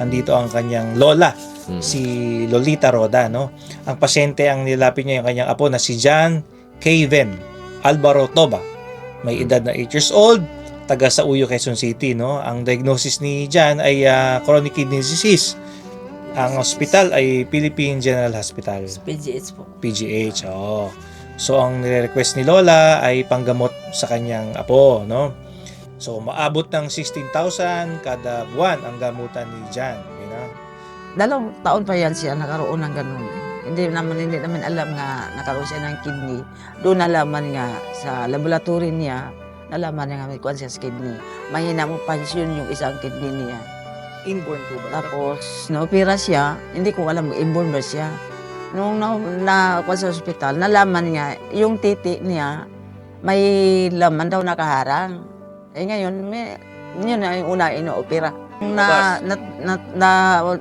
andito ang kanyang lola, Mm. si Lolita Roda, no? Ang pasyente ang nilapit niya yung kanyang apo na si John Caven Alvaro Toba. May edad na 8 years old, taga sa Uyo, Quezon City, no? Ang diagnosis ni John ay ah, chronic kidney disease. Ang hospital ay Philippine General Hospital. PGH po. PGH. Oo. So ang nire-request ni Lola ay panggamot sa kanyang apo, no? So maabot ng 16,000 kada buwan ang gamutan ni Jan, you know? Dalawang taon pa yan siya nakaroon ng ganun. Hindi naman, hindi naman alam nga nakaroon siya ng kidney. Doon nalaman nga sa laboratory niya, nalaman niya nga may kuwan siya sa kidney. Mahina mo pansyon yung isang kidney niya. Inborn po ba? Tapos, naopera siya, hindi ko alam, inborn ba siya. Nung na, na sa ospital, nalaman nga, yung titi niya, may laman daw nakaharang. Eh ngayon, may, yun na yung una ino-opera. Na, na, na, na,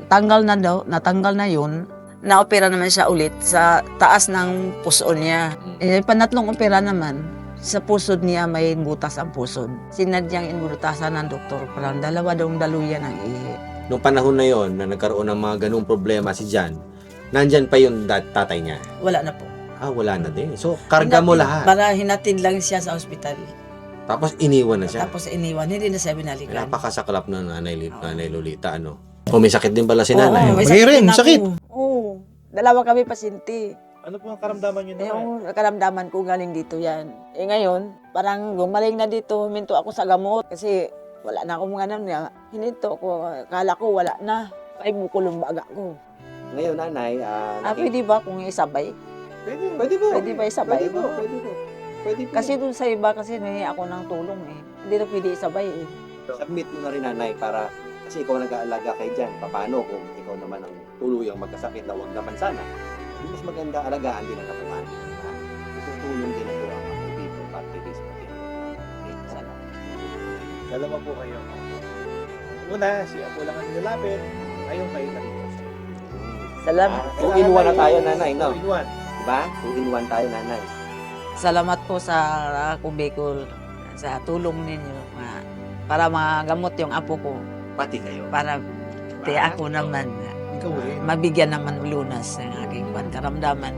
tanggal na daw, natanggal na yun, na-opera naman siya ulit sa taas ng puso niya. Eh, panatlong opera naman, sa pusod niya may butas ang pusod. Sinadyang inbutasan ng doktor, parang dalawa daw daluyan ang ihi. Nung panahon na yon na nagkaroon ng mga ganung problema si Jan, nandyan pa yung dat- tatay niya. Wala na po. Ah, wala na din. So, karga mo lahat. Para hinatid lang siya sa ospital. Tapos iniwan na siya. Tapos iniwan, hindi na siya binalikan. Napakasaklap ng nanay, Li- nanay Lolita, ano? O may sakit din pala si Oo, nanay. may sakit rin, din ako. sakit. Oo. Dalawa kami pasyente. Ano po ang karamdaman niyo Eh, yung karamdaman ko galing dito yan. Eh ngayon, parang gumaling na dito, huminto ako sa gamot. Kasi wala na akong mga ano niya. Hininto ko, kala ko wala na. Ay, bukulong baga ko. Ngayon, nanay, ah, Ah, pwede ba kung isabay? pwede, pwede po. Pwede ba isabay? Pwede po, pwede po. Pwede po. Kasi dun sa iba, kasi nahi ako ng tulong eh. Hindi na pwede isabay eh. submit mo na rin nanay para kasi ikaw nag-aalaga kay Jan. Paano kung ikaw naman ang tuluyang magkasakit na huwag naman sana. Mas maganda alagaan din ang katawan. Tutulong din ako ang ako people party list pati ang mga Sana. Dalawa po kayo. Una, si Apo lang ang nilalapit. Ngayon kayo na rin. Salamat. Ah, two in one na tayo, nanay, no? Two in one. Diba? Two in one tayo, nanay. Salamat po sa uh, Kubekol sa tulong ninyo nga para magamot yung apo ko Pati kayo. para di ako naman Ikaw rin. mabigyan naman lunas ng aking pankaramdaman.